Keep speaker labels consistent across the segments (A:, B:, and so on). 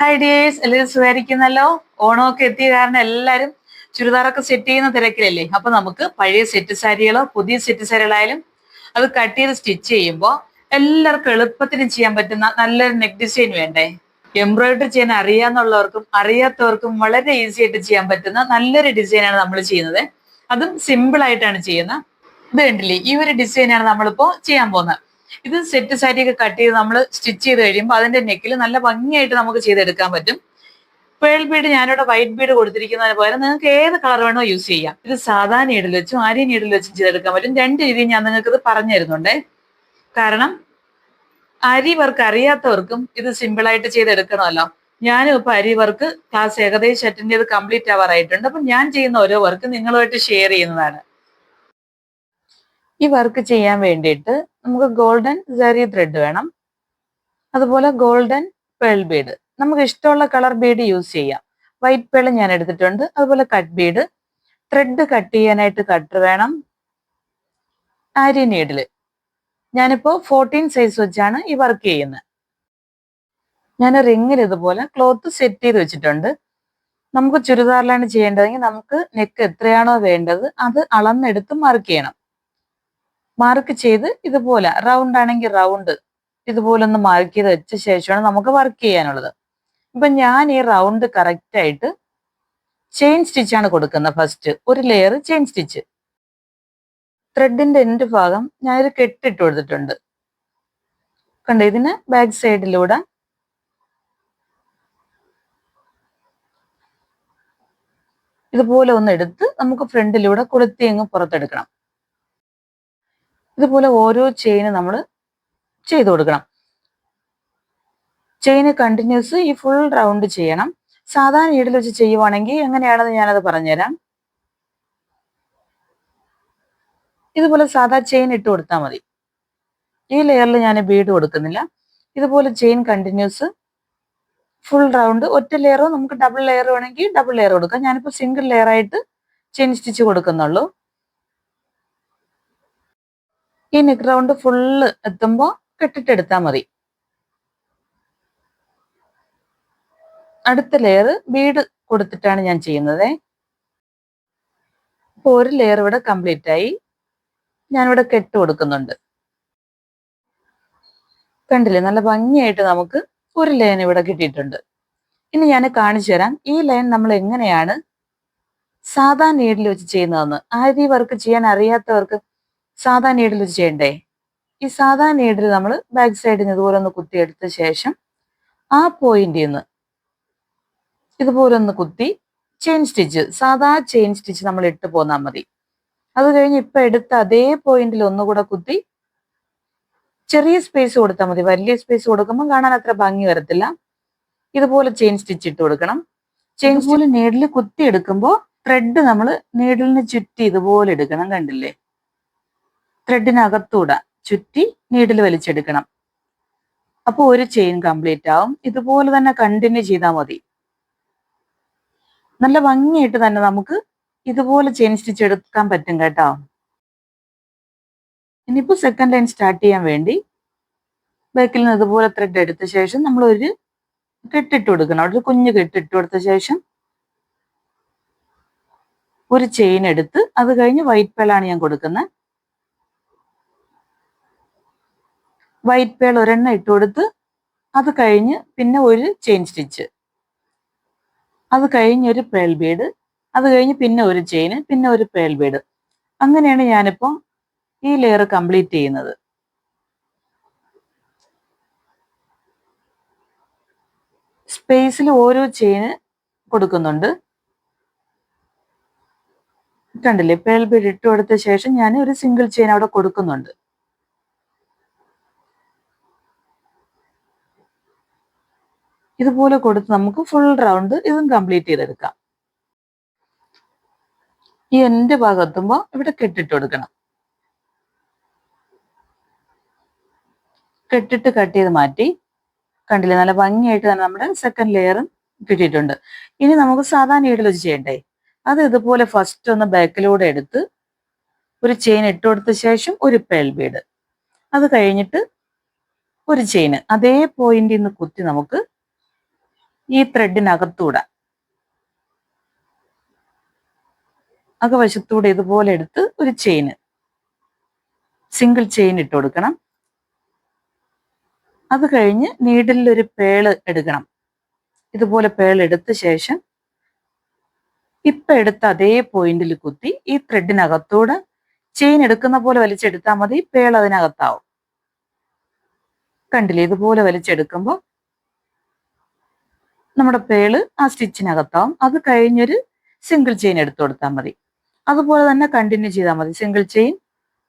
A: Hi days എല്ലാവരും സുഖായിരിക്കുന്നല്ലോ? ഓണമൊക്കെ എത്തിയ കാരണം എല്ലാവരും ചുരിദാറൊക്കെ സെറ്റ് ചെയ്യുന്ന തിരക്കിലല്ലേ? അപ്പൊ നമുക്ക് പഴയ സെറ്റ് സാരികളോ പുതിയ സെറ്റ് സാരികളായാലും അത് കട്ട് ചെയ്ത് സ്റ്റിച്ച് ചെയ്യുമ്പോൾ എല്ലാവർക്കും എളുപ്പത്തിന് ചെയ്യാൻ പറ്റുന്ന നല്ലൊരു നെക്ക് ഡിസൈൻ വേണ്ടേ? എംബ്രോയിഡറി ചെയ്യാൻ അറിയാന്നുള്ളവർക്കും അറിയാത്തവർക്കും വളരെ ഈസി ആയിട്ട് ചെയ്യാൻ പറ്റുന്ന നല്ലൊരു ഡിസൈനാണ് നമ്മൾ ചെയ്യുന്നത്. അതും സിമ്പിൾ ആയിട്ടാണ് ചെയ്യുന്നത്. ഇത് കണ്ടില്ലേ? ഈ ഒരു ഡിസൈനാണ് നമ്മളിപ്പോ ചെയ്യാൻ പോകുന്നത്. ഇത് സെറ്റ് സാരി ഒക്കെ കട്ട് ചെയ്ത് നമ്മൾ സ്റ്റിച്ച് ചെയ്ത് കഴിയുമ്പോൾ അതിന്റെ നെക്കിൽ നല്ല ഭംഗിയായിട്ട് നമുക്ക് ചെയ്തെടുക്കാൻ പറ്റും. പേൾ ബീഡ് ഞാനിവിടെ വൈറ്റ് ബീഡ് കൊടുത്തിരിക്കുന്നതിന് പകരം നിങ്ങൾക്ക് ഏത് കളർ വേണോ യൂസ് ചെയ്യാം. ഇത് സാധാ നീഡിൽ വെച്ചും ആര്യ നീഡിൽ വെച്ചും ചെയ്തെടുക്കാൻ പറ്റും. രണ്ട് രീതിയിൽ ഞാൻ നിങ്ങൾക്ക് ഇത് പറഞ്ഞു തരുന്നുണ്ടേ. കാരണം അരി വർക്ക് അറിയാത്തവർക്കും ഇത് സിമ്പിൾ ആയിട്ട് ചെയ്തെടുക്കണമല്ലോ. ഞാനും ഇപ്പൊ അരി വർക്ക് ക്ലാസ് ഏകദേശം അറ്റൻഡ് ചെയ്ത് കംപ്ലീറ്റ് ആവാറായിട്ടുണ്ട്. അപ്പൊ ഞാൻ ചെയ്യുന്ന ഓരോ വർക്ക് നിങ്ങളുമായിട്ട് ഷെയർ ചെയ്യുന്നതാണ്. ഈ വർക്ക് ചെയ്യാൻ വേണ്ടിയിട്ട് നമുക്ക് ഗോൾഡൻ സാരി ത്രെഡ് വേണം. അതുപോലെ ഗോൾഡൻ പേൾ ബീഡ് നമുക്ക് ഇഷ്ടമുള്ള കളർ ബീഡ് യൂസ് ചെയ്യാം. വൈറ്റ് പേൾ ഞാൻ എടുത്തിട്ടുണ്ട്. അതുപോലെ കട്ട് ബീഡ് ത്രെഡ് കട്ട് ചെയ്യാനായിട്ട് കട്ടർ വേണം. ആരി നീഡിൽ ഞാനിപ്പോ ഫോർട്ടീൻ സൈസ് വെച്ചാണ് ഈ വർക്ക് ചെയ്യുന്നത്. ഞാൻ റിങ്ങിൽ ഇതുപോലെ ക്ലോത്ത് സെറ്റ് ചെയ്ത് വെച്ചിട്ടുണ്ട്. നമുക്ക് ചുരിദാറിലാണ് ചെയ്യേണ്ടതെങ്കിൽ നമുക്ക് നെക്ക് എത്രയാണോ വേണ്ടത് അത് അളന്നെടുത്ത് മാർക്ക് ചെയ്യണം. മാർക്ക് ചെയ്ത് ഇതുപോലെ റൗണ്ട് ആണെങ്കിൽ റൗണ്ട് ഇതുപോലെ ഒന്ന് മാർക്ക് ചെയ്ത് വെച്ച ശേഷമാണ് നമുക്ക് വർക്ക് ചെയ്യാനുള്ളത്. ഇപ്പൊ ഞാൻ ഈ റൗണ്ട് കറക്റ്റ് ആയിട്ട് ചെയിൻ സ്റ്റിച്ച് ആണ് കൊടുക്കുന്നത് ഫസ്റ്റ് ഒരു ലെയർ ചെയിൻ സ്റ്റിച്ച് ത്രെഡിന്റെ എൻഡ് ഭാഗം ഞാനൊരു കെട്ടിട്ട് കൊടുത്തിട്ടുണ്ട്. കണ്ടോ? ഇതിന് ബാക്ക് സൈഡിലൂടെ ഇതുപോലെ ഒന്ന് എടുത്ത് നമുക്ക് ഫ്രണ്ടിലൂടെ കൊളുത്തി അങ്ങ് പുറത്തെടുക്കണം. ഇതുപോലെ ഓരോ ചെയിന് നമ്മൾ ചെയ്തു കൊടുക്കണം. ചെയിന് കണ്ടിന്യൂസ് ഈ ഫുൾ റൗണ്ട് ചെയ്യണം. സാധാരണ ഈടിൽ വെച്ച് ചെയ്യുവാണെങ്കിൽ എങ്ങനെയാണെന്ന് ഞാനത് പറഞ്ഞുതരാം. ഇതുപോലെ സാധാ ചെയിൻ ഇട്ട് കൊടുത്താൽ മതി. ഈ ലെയറിൽ ഞാൻ ബീഡ് കൊടുക്കുന്നില്ല. ഇതുപോലെ ചെയിൻ കണ്ടിന്യൂസ് ഫുൾ റൗണ്ട് ഒറ്റ ലെയറോ നമുക്ക് ഡബിൾ ലെയർ വേണമെങ്കിൽ ഡബിൾ ലെയർ കൊടുക്കാം ഞാനിപ്പോൾ സിംഗിൾ ലെയർ ആയിട്ട് ചെയിൻ സ്റ്റിച്ച് കൊടുക്കുന്നുള്ളൂ. ഈ നെക്ക് റൗണ്ട് ഫുള്ള് എത്തുമ്പോൾ കെട്ടിട്ടെടുത്താൽ മതി. അടുത്ത ലെയർ ബീഡ് കൊടുത്തിട്ടാണ് ഞാൻ ചെയ്യുന്നത്. അപ്പോൾ ഒരു ലെയർ ഇവിടെ കംപ്ലീറ്റ് ആയി. ഞാനിവിടെ കെട്ട് കൊടുക്കുന്നുണ്ട്. കണ്ടില്ലേ? നല്ല ഭംഗിയായിട്ട് നമുക്ക് ഒരു ലൈൻ ഇവിടെ കിട്ടിയിട്ടുണ്ട്. ഇനി ഞാൻ കാണിച്ചു തരാം. ഈ ലൈൻ നമ്മൾ എങ്ങനെയാണ് സാധാ നീഡിൽ വെച്ച് ചെയ്യുന്നതെന്ന്. ആരി വർക്ക് ചെയ്യാൻ അറിയാത്തവർക്ക് സാധാ നീഡിൽ ചെയ്യണ്ടേ? ഈ സാധാ നീഡിൽ നമ്മൾ ബാക്ക് സൈഡിൽ നിന്ന് ഇതുപോലെ ഒന്ന് കുത്തിയെടുത്ത ശേഷം ആ പോയിന്റിൽ നിന്ന് ഇതുപോലെ ഒന്ന് കുത്തി ചെയിൻ സ്റ്റിച്ച് സാധാ ചെയിൻ സ്റ്റിച്ച് നമ്മൾ ഇട്ട് പോന്നാൽ മതി. അത് കഴിഞ്ഞ് ഇപ്പൊ എടുത്ത അതേ പോയിന്റിൽ ഒന്നുകൂടെ കുത്തി ചെറിയ സ്പേസ് കൊടുത്താൽ മതി. വലിയ സ്പേസ് കൊടുക്കുമ്പോൾ കാണാൻ അത്ര ഭംഗി വരത്തില്ല. ഇതുപോലെ ചെയിൻ സ്റ്റിച്ച് ഇട്ട് കൊടുക്കണം. ചെയിൻ പോലെ നീഡിൽ കുത്തി എടുക്കുമ്പോൾ ത്രെഡ് നമ്മൾ നീഡിലിന് ചുറ്റി ഇതുപോലെ എടുക്കണം കണ്ടില്ലേ? ത്രെഡിനകത്തൂടെ ചുറ്റി നീഡിൽ വലിച്ചെടുക്കണം. അപ്പോൾ ഒരു ചെയിൻ കംപ്ലീറ്റ് ആവും. ഇതുപോലെ തന്നെ കണ്ടിന്യൂ ചെയ്താൽ മതി. നല്ല ഭംഗിയായിട്ട് തന്നെ നമുക്ക് ഇതുപോലെ ചെയിൻ സ്റ്റിച്ച് എടുക്കാൻ പറ്റും കേട്ടോ. ഇനിയിപ്പോൾ സെക്കൻഡ് ലൈൻ സ്റ്റാർട്ട് ചെയ്യാൻ വേണ്ടി ബാക്കിൽ നിന്ന് ഇതുപോലെ ത്രെഡ് എടുത്ത ശേഷം നമ്മൾ ഒരു കെട്ടിട്ട് കൊടുക്കണം. ഒരു കുഞ്ഞ് കെട്ടിട്ട് കൊടുത്ത ശേഷം ഒരു ചെയിൻ എടുത്ത് അത് കഴിഞ്ഞ് വൈറ്റ് പേളാണ് ഞാൻ കൊടുക്കുന്നത്. വൈറ്റ് പേൾ ഒരെണ്ണം ഇട്ട് കൊടുത്ത് അത് കഴിഞ്ഞ് പിന്നെ ഒരു ചെയിൻ സ്റ്റിച്ച് അത് കഴിഞ്ഞ് ഒരു പേൾ ബീഡ് അത് കഴിഞ്ഞ് പിന്നെ ഒരു ചെയിൻ പിന്നെ ഒരു പേൾ ബീഡ് അങ്ങനെയാണ് ഞാനിപ്പോൾ ഈ ലെയർ കംപ്ലീറ്റ് ചെയ്യുന്നത്. സ്പേസിൽ ഓരോ ചെയിന് കൊടുക്കുന്നുണ്ട്. കണ്ടില്ലേ? പേൾ ബീഡ് ഇട്ട് കൊടുത്ത ശേഷം ഞാൻ ഒരു സിംഗിൾ ചെയിൻ അവിടെ കൊടുക്കുന്നുണ്ട്. ഇതുപോലെ കൊടുത്ത് നമുക്ക് ഫുൾ റൗണ്ട് ഇതും കംപ്ലീറ്റ് ചെയ്തെടുക്കാം. ഈ എന്റെ ഭാഗത്തുമ്പോ ഇവിടെ കെട്ടിട്ട് കൊടുക്കണം. കെട്ടിട്ട് കട്ട് ചെയ്ത് മാറ്റി കണ്ടില്ലേ നല്ല ഭംഗിയായിട്ട് തന്നെ നമ്മുടെ സെക്കൻഡ് ലെയറും കിട്ടിയിട്ടുണ്ട്. ഇനി നമുക്ക് സാധാരണ നീഡിൽ വെച്ച് ചെയ്യണ്ടേ? അത് ഇതുപോലെ ഫസ്റ്റ് ഒന്ന് ബാക്കിലൂടെ എടുത്ത് ഒരു ചെയിൻ ഇട്ട് കൊടുത്ത ശേഷം ഒരു പേൾ ബീഡ് അത് കഴിഞ്ഞിട്ട് ഒരു ചെയിന് അതേ പോയിന്റിൽ നിന്ന് കുത്തി നമുക്ക് ഈ ത്രെഡിനകത്തൂടെ അകവശത്തൂടെ ഇതുപോലെ എടുത്ത് ഒരു ചെയിന് സിംഗിൾ ചെയിൻ ഇട്ട് കൊടുക്കണം. അത് കഴിഞ്ഞ് നീഡിലൊരു പേൾ എടുക്കണം. ഇതുപോലെ പേൾ എടുത്ത ശേഷം ഇപ്പൊ എടുത്ത അതേ പോയിന്റിൽ കുത്തി ഈ ത്രെഡിനകത്തൂടെ ചെയിൻ എടുക്കുന്ന പോലെ വലിച്ചെടുത്താൽ മതി പേൾ അതിനകത്താവും. കണ്ടില്ലേ? ഇതുപോലെ വലിച്ചെടുക്കുമ്പോൾ നമ്മുടെ പേൾ ആ സ്റ്റിച്ചിനകത്താവും. അത് കഴിഞ്ഞൊരു സിംഗിൾ ചെയിൻ എടുത്തു കൊടുത്താൽ മതി. അതുപോലെ തന്നെ കണ്ടിന്യൂ ചെയ്താൽ മതി. സിംഗിൾ ചെയിൻ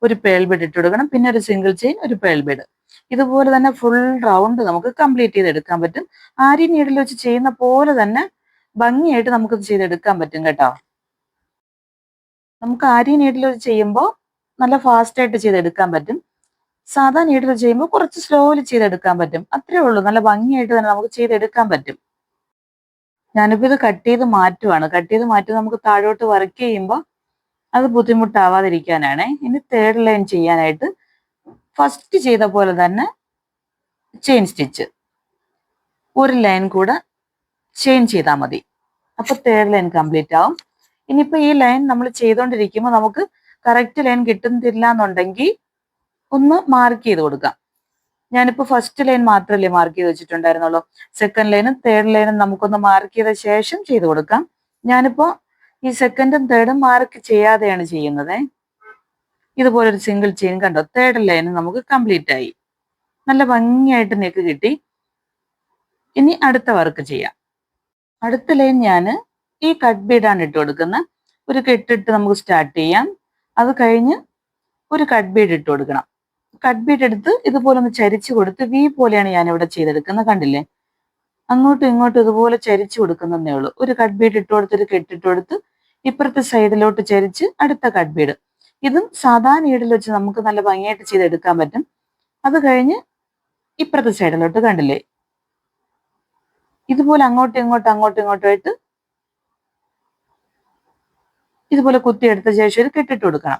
A: ഒരു പേൾ ബെഡ് ഇട്ട് കൊടുക്കണം. പിന്നെ ഒരു സിംഗിൾ ചെയിൻ ഒരു പേൾ ബെഡ് ഇതുപോലെ തന്നെ ഫുൾ റൗണ്ട് നമുക്ക് കംപ്ലീറ്റ് ചെയ്തെടുക്കാൻ പറ്റും. ആരി നീഡിൽ വെച്ച് ചെയ്യുന്ന പോലെ തന്നെ ഭംഗിയായിട്ട് നമുക്ക് ചെയ്തെടുക്കാൻ പറ്റും കേട്ടോ. നമുക്ക് ആരി നീഡിൽ വെച്ച് ചെയ്യുമ്പോൾ നല്ല ഫാസ്റ്റായിട്ട് ചെയ്തെടുക്കാൻ പറ്റും. സാധാ നീഡിൽ ചെയ്യുമ്പോൾ കുറച്ച് സ്ലോയിൽ ചെയ്തെടുക്കാൻ പറ്റും. അത്രേ ഉള്ളൂ. നല്ല ഭംഗിയായിട്ട് തന്നെ നമുക്ക് ചെയ്തെടുക്കാൻ പറ്റും. ഞാനിപ്പോൾ ഇത് കട്ട് ചെയ്ത് മാറ്റുവാണ്. കട്ട് ചെയ്ത് മാറ്റി നമുക്ക് താഴോട്ട് വർക്ക് ചെയ്യുമ്പോൾ അത് ബുദ്ധിമുട്ടാവാതിരിക്കാനാണ്. ഇനി തേർഡ് ലൈൻ ചെയ്യാനായിട്ട് ഫസ്റ്റ് ചെയ്ത പോലെ തന്നെ ചെയിൻ സ്റ്റിച്ച് ഒരു ലൈൻ കൂടെ ചെയിൻ ചെയ്താൽ മതി. അപ്പൊ തേർഡ് ലൈൻ കംപ്ലീറ്റ് ആവും. ഇനിയിപ്പോ ഈ ലൈൻ നമ്മൾ ചെയ്തുകൊണ്ടിരിക്കുമ്പോൾ നമുക്ക് കറക്റ്റ് ലൈൻ കിട്ടുന്നില്ല എന്നുണ്ടെങ്കിൽ ഒന്ന് മാർക്ക് ചെയ്ത് കൊടുക്കാം. ഞാനിപ്പോ ഫസ്റ്റ് ലൈൻ മാത്രമല്ലേ മാർക്ക് ചെയ്ത് വെച്ചിട്ടുണ്ടായിരുന്നുള്ളൂ. സെക്കൻഡ് ലൈനും തേർഡ് ലൈനും നമുക്കൊന്ന് മാർക്ക് ചെയ്ത ശേഷം ചെയ്ത് കൊടുക്കാം. ഞാനിപ്പോ ഈ സെക്കൻഡും തേർഡും മാർക്ക് ചെയ്യാതെയാണ് ചെയ്യുന്നത്. ഇതുപോലെ ഒരു സിംഗിൾ ചെയിൻ കണ്ടോ തേർഡ് ലൈൻ നമുക്ക് കംപ്ലീറ്റ് ആയി. നല്ല ഭംഗിയായിട്ട് നെക്ക് കിട്ടി. ഇനി അടുത്ത വർക്ക് ചെയ്യാം. അടുത്ത ലൈൻ ഞാൻ ഈ കട്ട് ബീഡാണ് ഇട്ട് കൊടുക്കുന്നത് ഒരു കെട്ടിട്ട് നമുക്ക് സ്റ്റാർട്ട് ചെയ്യാം. അത് കഴിഞ്ഞ് ഒരു കട്ട് ബീഡ് ഇട്ട് കൊടുക്കണം. കട്ട് ബീറ്റ് എടുത്ത് ഇതുപോലെ ഒന്ന് ചരിച്ചു കൊടുത്ത് വി പോലെയാണ് ഞാൻ ഇവിടെ ചെയ്തെടുക്കുന്നത്. കണ്ടില്ലേ? അങ്ങോട്ടും ഇങ്ങോട്ടും ഇതുപോലെ ചരിച്ചു കൊടുക്കുന്നതേ ഉള്ളൂ. ഒരു കട്ട് ബീഡ് ഇട്ട് കൊടുത്ത് ഒരു കെട്ടിട്ട് കൊടുത്ത് ഇപ്പുറത്തെ സൈഡിലോട്ട് ചരിച്ച് അടുത്ത കട്ട് ബീഡ് ഇതും സാധാ നീഡിൽ വെച്ച് നമുക്ക് നല്ല ഭംഗിയായിട്ട് ചെയ്തെടുക്കാൻ പറ്റും. അത് കഴിഞ്ഞ് ഇപ്പുറത്തെ സൈഡിലോട്ട് കണ്ടില്ലേ? ഇതുപോലെ അങ്ങോട്ടും ഇങ്ങോട്ടും അങ്ങോട്ടും ഇങ്ങോട്ടും ആയിട്ട് ഇതുപോലെ കുത്തിയെടുത്ത ശേഷം ഒരു കെട്ടിട്ട് കൊടുക്കണം.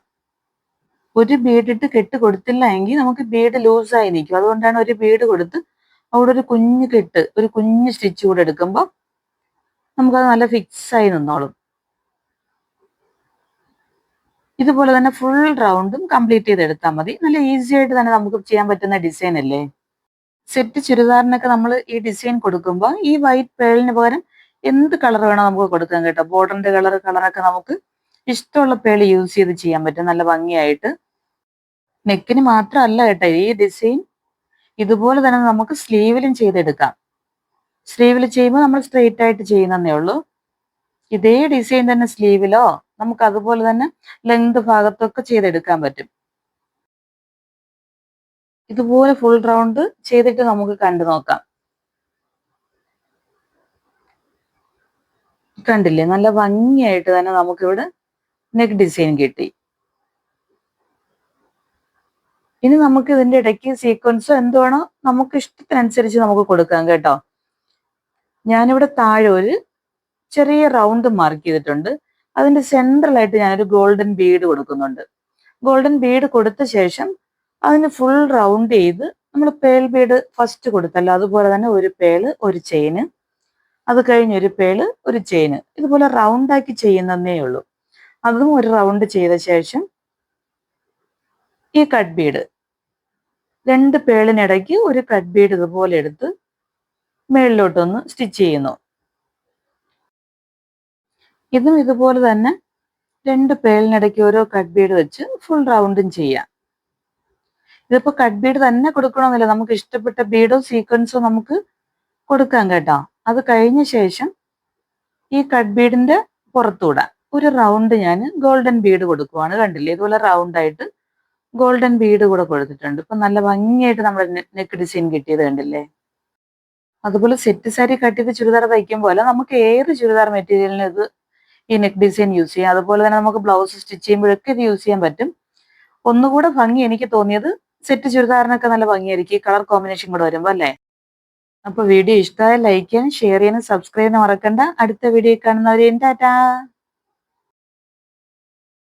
A: ഒരു ബീഡിട്ട് കെട്ട് കൊടുത്തില്ല എങ്കിൽ നമുക്ക് ബീഡ് ലൂസായി നിൽക്കും. അതുകൊണ്ടാണ് ഒരു ബീഡ് കൊടുത്ത് അവിടെ ഒരു കുഞ്ഞു കെട്ട് ഒരു കുഞ്ഞു സ്റ്റിച്ച് കൂടെ എടുക്കുമ്പോൾ നമുക്കത് നല്ല ഫിക്സ് ആയി നിന്നോളും. ഇതുപോലെ തന്നെ ഫുൾ റൗണ്ടും കംപ്ലീറ്റ് ചെയ്തെടുത്താൽ മതി. നല്ല ഈസി ആയിട്ട് തന്നെ നമുക്ക് ചെയ്യാൻ പറ്റുന്ന ഡിസൈൻ അല്ലേ? സെറ്റ് ചുരിദാറിനൊക്കെ നമ്മൾ ഈ ഡിസൈൻ കൊടുക്കുമ്പോൾ ഈ വൈറ്റ് പേളിന് പകരം എന്ത് കളർ വേണോ നമുക്ക് കൊടുക്കാം കേട്ടോ. ബോർഡറിന്റെ കളർ കളറൊക്കെ നമുക്ക് ഇഷ്ടമുള്ള പേൾ യൂസ് ചെയ്ത് ചെയ്യാൻ പറ്റും. നല്ല ഭംഗിയായിട്ട്. നെക്കിന് മാത്രമല്ല കേട്ടോ ഈ ഡിസൈൻ ഇതുപോലെ തന്നെ നമുക്ക് സ്ലീവിലും ചെയ്തെടുക്കാം. സ്ലീവിൽ ചെയ്യുമ്പോൾ നമ്മൾ സ്ട്രെയിറ്റ് ആയിട്ട് ചെയ്യുന്നതേ ഉള്ളൂ. ഇതേ ഡിസൈൻ തന്നെ സ്ലീവിലോ നമുക്ക് അതുപോലെ തന്നെ ലെങ്ത് ഭാഗത്തൊക്കെ ചെയ്തെടുക്കാൻ പറ്റും. ഇതുപോലെ ഫുൾ റൗണ്ട് ചെയ്തിട്ട് നമുക്ക് കണ്ടു നോക്കാം. കണ്ടില്ലേ? നല്ല ഭംഗിയായിട്ട് തന്നെ നമുക്കിവിടെ നെക്ക് ഡിസൈൻ കിട്ടി. ഇനി നമുക്ക് ഇതിന്റെ ഇടയ്ക്ക് സീക്വൻസ് എന്തുവാണോ നമുക്ക് ഇഷ്ടത്തിനനുസരിച്ച് നമുക്ക് കൊടുക്കാം കേട്ടോ. ഞാനിവിടെ താഴെ ഒരു ചെറിയ റൗണ്ട് മാർക്ക് ചെയ്തിട്ടുണ്ട്. അതിന്റെ സെൻട്രലായിട്ട് ഞാനൊരു ഗോൾഡൻ ബീഡ് കൊടുക്കുന്നുണ്ട്. ഗോൾഡൻ ബീഡ് കൊടുത്ത ശേഷം അതിന് ഫുൾ റൗണ്ട് ചെയ്ത് നമ്മൾ പേൾ ബീഡ് ഫസ്റ്റ് കൊടുത്തല്ലോ അതുപോലെ തന്നെ ഒരു പേൾ ഒരു ചെയിന് അത് കഴിഞ്ഞ് ഒരു പേൾ ഒരു ചെയിന് ഇതുപോലെ റൗണ്ട് ആക്കി ചെയ്യുന്നതേ ഉള്ളൂ. അതും ഒരു റൗണ്ട് ചെയ്ത ശേഷം ഈ കട്ട് ബീഡ് രണ്ട് പേളിനിടയ്ക്ക് ഒരു കട്ട് ബീഡ് ഇതുപോലെ എടുത്ത് മേളിലോട്ടൊന്ന് സ്റ്റിച്ച് ചെയ്യുന്നു. ഇതും ഇതുപോലെ തന്നെ രണ്ട് പേളിനിടയ്ക്ക് ഓരോ കട്ട് ബീഡ് വെച്ച് ഫുൾ റൗണ്ടും ചെയ്യാം. ഇതിപ്പോ കട്ട് ബീഡ് തന്നെ കൊടുക്കണമെന്നില്ല. നമുക്ക് ഇഷ്ടപ്പെട്ട ബീഡോ സീക്വൻസോ നമുക്ക് കൊടുക്കാം കേട്ടോ. അത് കഴിഞ്ഞ ശേഷം ഈ കട്ട് ബീഡിന്റെ പുറത്തൂടെ. ഒരു റൗണ്ട് ഞാൻ ഗോൾഡൻ ബീഡ് കൊടുക്കുവാണ്. കണ്ടില്ലേ? ഇതുപോലെ റൗണ്ട് ആയിട്ട് ഗോൾഡൻ ബീഡ് കൂടെ കൊടുത്തിട്ടുണ്ട്. ഇപ്പൊ നല്ല ഭംഗിയായിട്ട് നമ്മുടെ നെക്ക് ഡിസൈൻ കിട്ടിയത് കണ്ടില്ലേ? അതുപോലെ സെറ്റ് സാരി കട്ടിയത് ചുരിദാർ ചുരിദാർ തയ്ക്കുമ്പോൾ നമുക്ക് ഏത് ചുരിദാർ മെറ്റീരിയലിന് ഇത് ഈ നെക്ക് ഡിസൈൻ യൂസ് ചെയ്യാം? അതുപോലെ തന്നെ നമുക്ക് ബ്ലൗസ് സ്റ്റിച്ച് ചെയ്യുമ്പോഴൊക്കെ ഇത് യൂസ് ചെയ്യാൻ പറ്റും. ഒന്നുകൂടെ ഭംഗി എനിക്ക് തോന്നിയത് സെറ്റ് ചുരിദാറിനൊക്കെ നല്ല ഭംഗിയായിരിക്കും. ഈ കളർ കോമ്പിനേഷൻ കൂടെ വരുമ്പോൾ അല്ലേ? അപ്പൊ വീഡിയോ ഇഷ്ടമായ ലൈക്ക് ചെയ്യാനും ഷെയർ ചെയ്യാനും സബ്സ്ക്രൈബ് ചെയ്യാനും മറക്കണ്ട. അടുത്ത വീഡിയോ കാണുന്നവരെ ടാറ്റാ!